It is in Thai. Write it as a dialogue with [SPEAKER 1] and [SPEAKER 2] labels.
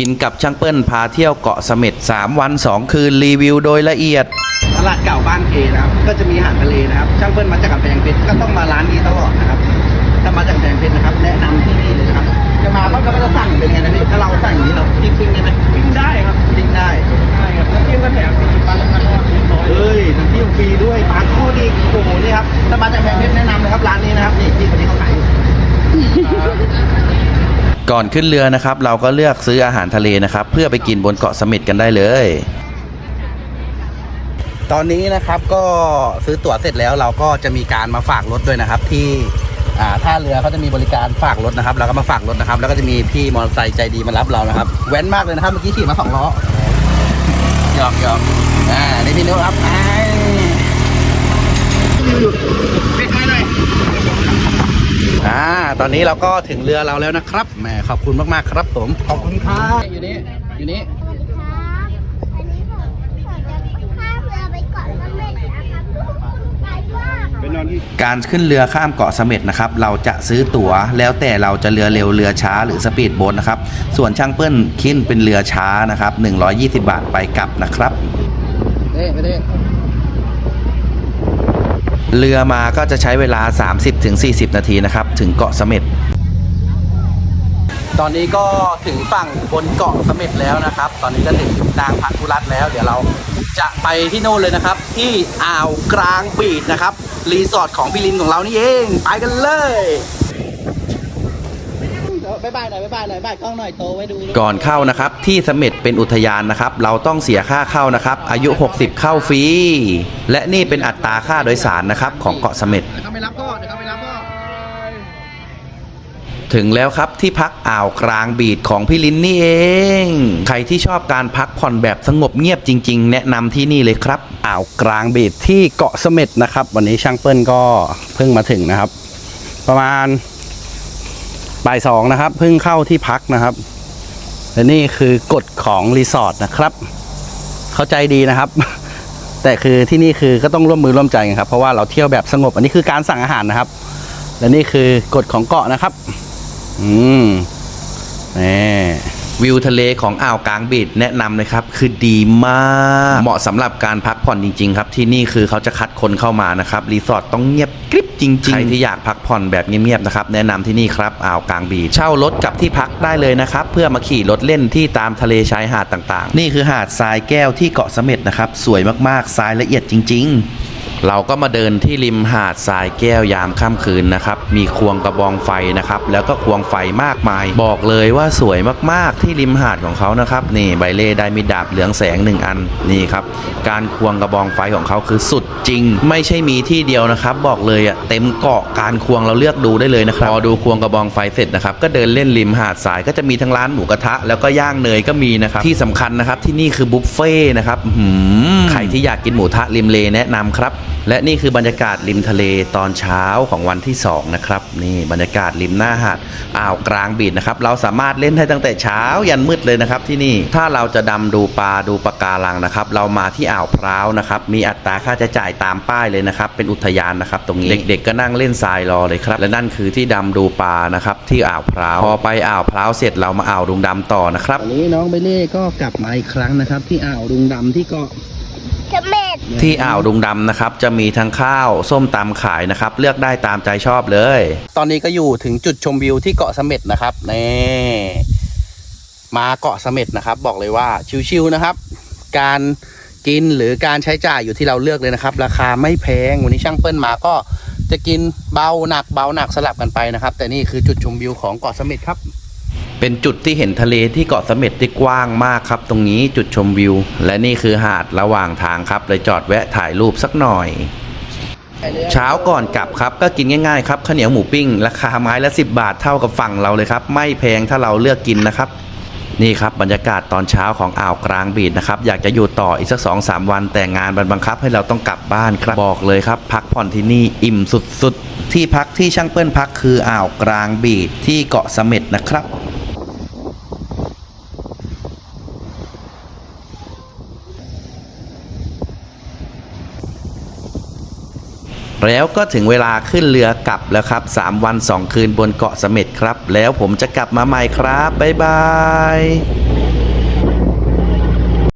[SPEAKER 1] กินกับช่างเปิ้ลพาเที่ยวเกาะเสม็ด3 วัน 2 คืนรีวิวโดยละเอียด
[SPEAKER 2] ตลาดเก่าบ้านเพนะครับก็จะมีอาหารทะเลนะครับ ช่างเปิ้ลมาจากกำแพงเพชรก็ต้องมาร้านนี้ตลอดนะครับถ้ามาจากกำแพงเพชรนะครับ แนะนำที่นี่เลยนะครับ จะมาปั๊บเราก็จะสั่งเป็นไงนะพี่ถ้าเราสั่งอย่างนี้เราปิ้งปิ้งได้ไหมปิ้งได้ครับปิ้งได้
[SPEAKER 3] ใช่ครับน้ำจิ้มก็แถมมีปลาละมันทอดเรียบร้อย
[SPEAKER 2] เฮ้ยน้ำจิ้มฟรีด้วยปลาโคตรดีโอ้โหนี่ครับถ้ามาจากกำแพงเพชรแนะนำเลยครับร้านนี้นะครับนี่ที่คนนี้เขาขายอยู่
[SPEAKER 1] ก่อนขึ้นเรือนะครับ เราก็เลือกซื้ออาหารทะเลนะครับ เพื่อไปกินบนเกาะสม็ดกันได้เลย
[SPEAKER 2] ตอนนี้นะครับก็ซื้อตั๋วเสร็จแล้วเราก็จะมีการมาฝากรถด้วยนะครับที่ท่าเรือเขาจะมีบริการฝากรถนะครับเราก็มาฝากรถนะครับ แล้วก็จะมีพี่มอเตอร์ไซค์ใจดีมารับเรานะครับ แว้นมากเลยนะครับเมื่อกี้ขี่มาสองล้อหยอกหยอกอ่านี่พี่นุครับไอ้ปิดให้หน่อย อ่า ตอนนี้เราก็ถึงเรือเราแล้วนะครับ แหม ขอบคุณมาก ๆ ครับผม ขอบคุณครับ อยู่นี่ อยู่นี่
[SPEAKER 4] ครับอันนี้ผมผมจะข้ามเรือไปเกาะเสม็ดนะครับไกลมาก
[SPEAKER 3] ไปนอนที่
[SPEAKER 1] การขึ้นเรือข้ามเกาะเสม็ดนะครับ เราจะซื้อตั๋ว แล้วแต่เราจะเรือเร็วเรือช้าหรือสปีดโบ๊ทนะครับ ส่วนช่างเปิ้ลขึ้นเป็นเรือช้านะครับ 120 บาทไปกลับนะครับ
[SPEAKER 2] เด้ไปเด้
[SPEAKER 1] เรือมาก็จะใช้เวลา 30-40 นาทีนะครับ ถึงเกาะเสม็ด
[SPEAKER 2] ตอนนี้ก็ถึงฝั่งบนเกาะเสม็ดแล้วนะครับ ตอนนี้ก็ถึงนางพันธุรัตแล้ว เดี๋ยวเราจะไปที่โน่นเลยนะครับ ที่อ่าวกลางปีดนะครับ รีสอร์ทของพี่ลินของเรานี่เอง ไปกันเลย บายบายหน่อยบายบายหน่อยบายกล้องหน่อยโตไว้ดู
[SPEAKER 1] ก่อนเข้านะครับ ที่เสม็ดเป็นอุทยานนะครับ เราต้องเสียค่าเข้านะครับ อายุ 60 เข้าฟรี และนี่เป็นอัตราค่าโดยสารนะครับของเกาะเสม็ด
[SPEAKER 2] เดี๋ยวเขาไปรับก็เดี๋ยวเขาไปรับก็
[SPEAKER 1] ถึงแล้วครับที่พักอ่าวกลางบีดของพี่ลินนี่เอง ใครที่ชอบการพักผ่อนแบบสงบเงียบจริง ๆ แนะนำที่นี่เลยครับ
[SPEAKER 2] อ่าวกลางบีดที่เกาะเสม็ดนะครับ วันนี้ช่างเปิ้ลก็เพิ่งมาถึงนะครับ ประมาณ บ่ายสองนะครับเพิ่งเข้าที่พักนะครับและนี่คือกฎของรีสอร์ทนะครับ เข้าใจดีนะครับ แต่คือที่นี่คือก็ต้องร่วมมือร่วมใจกันครับ เพราะว่าเราเที่ยวแบบสงบ อันนี้คือการสั่งอาหารนะครับ และนี่คือกฎของเกาะนะครับ อืมนี่
[SPEAKER 1] วิวทะเลของอ่าวกลางบีดแนะนำเลยครับ คือดีมากเหมาะสำหรับการพักผ่อนจริง ๆ ครับ ที่นี่คือเขาจะคัดคนเข้ามานะครับรีสอร์ทต้องเงียบกริบจริง ๆ ใครที่อยากพักผ่อนแบบเงียบๆนะครับแนะนำที่นี่ครับอ่าวกลางบีดเช่ารถกับที่พักได้เลยนะครับเพื่อมาขี่รถเล่นที่ตามทะเลชายหาดต่างๆ นี่คือหาดทรายแก้วที่เกาะเสม็ดนะครับสวยมากๆทรายละเอียดจริง ๆ เราก็มาเดินที่ริมหาดทรายแก้วยามค่ำคืนนะครับ มีควงกระบองไฟนะครับ แล้วก็ควงไฟมากมาย บอกเลยว่าสวยมากๆ ที่ริมหาดของเขานะครับ นี่ใบเล่ได้มีดาบเหลืองแสงหนึ่งอัน นี่ครับ การควงกระบองไฟของเขาคือสุดจริง ไม่ใช่มีที่เดียวนะครับ บอกเลยอะเต็มเกาะการควงเราเลือกดูได้เลยนะครับ พอดูควงกระบองไฟเสร็จนะครับ ก็เดินเล่นริมหาดทรายก็จะมีทั้งร้านหมูกระทะ แล้วก็ย่างเนยก็มีนะครับ ที่สำคัญนะครับ ที่นี่คือบุฟเฟ่ต์นะครับหือใครที่อยากกินหมูทะริมเลแนะนำครับ และนี่คือบรรยากาศริมทะเลตอนเช้าของวันที่ 2 นะครับ นี่บรรยากาศริมหน้าหาดอ่าวกลางบีดนะครับ เราสามารถเล่นได้ตั้งแต่เช้ายันมืดเลยนะครับที่นี่ถ้าเราจะดำดูปลาดูปะการังนะครับ เรามาที่อ่าวพร้าวนะครับมีอัตราค่าใช้จ่ายตามป้ายเลยนะครับ เป็นอุทยานนะครับ ตรงนี้เด็กๆก็นั่งเล่นทรายรอเลยครับ และนั่นคือที่ดำดูปลานะครับที่อ่าวพร้าวพอไปอ่าวพร้าวเสร็จเรามาอ่าวดุงดำต่อนะครับ
[SPEAKER 2] วันนี้น้องเบเล่ก็กลับมาอีกครั้งนะครับ ที่อ่าวดุงดำที่เกาะ
[SPEAKER 1] ที่อ่าวดุงดำนะครับ จะมีทั้งข้าวส้มตำขายนะครับ เลือกได้ตามใจชอบเลย
[SPEAKER 2] ตอนนี้ก็อยู่ถึงจุดชมวิวที่เกาะเสม็ดนะครับนี่มาเกาะเสม็ดนะครับ บอกเลยว่าชิวๆนะครับ การกินหรือการใช้จ่ายอยู่ที่เราเลือกเลยนะครับ ราคาไม่แพงวันนี้ช่างเปิ้ลมาก็จะกินเบาหนักเบาหนักสลับกันไปนะครับ แต่นี่คือจุดชมวิวของเกาะเสม็ดครับ
[SPEAKER 1] เป็นจุดที่เห็นทะเลที่เกาะเสม็ดที่กว้างมากครับ ตรงนี้จุดชมวิว และนี่คือหาดระหว่างทางครับเลยจอดแวะถ่ายรูปสักหน่อย เช้าก่อนกลับครับก็กินง่ายๆครับข้าวเหนียวหมูปิ้ง ราคาไม้ละ 10 บาทเท่ากับฝั่งเราเลยครับ ไม่แพงถ้าเราเลือกกินนะครับ นี่ครับบรรยากาศตอนเช้าของอ่าวกลางบีดนะครับอยากจะอยู่ต่ออีกสักสองสามวันแต่งานมันบังคับให้เราต้องกลับบ้านครับบอกเลยครับ พักผ่อนที่นี่อิ่มสุดๆที่พักที่ช่างเปิ้ลพักคืออ่าวกลางบีดที่เกาะเสม็ดนะครับ แล้วก็ถึงเวลาขึ้นเรือกลับแล้วครับ 3 วัน 2 คืนบนเกาะเสม็ดครับ แล้วผมจะกลับมาใหม่ครับ บ๊ายบาย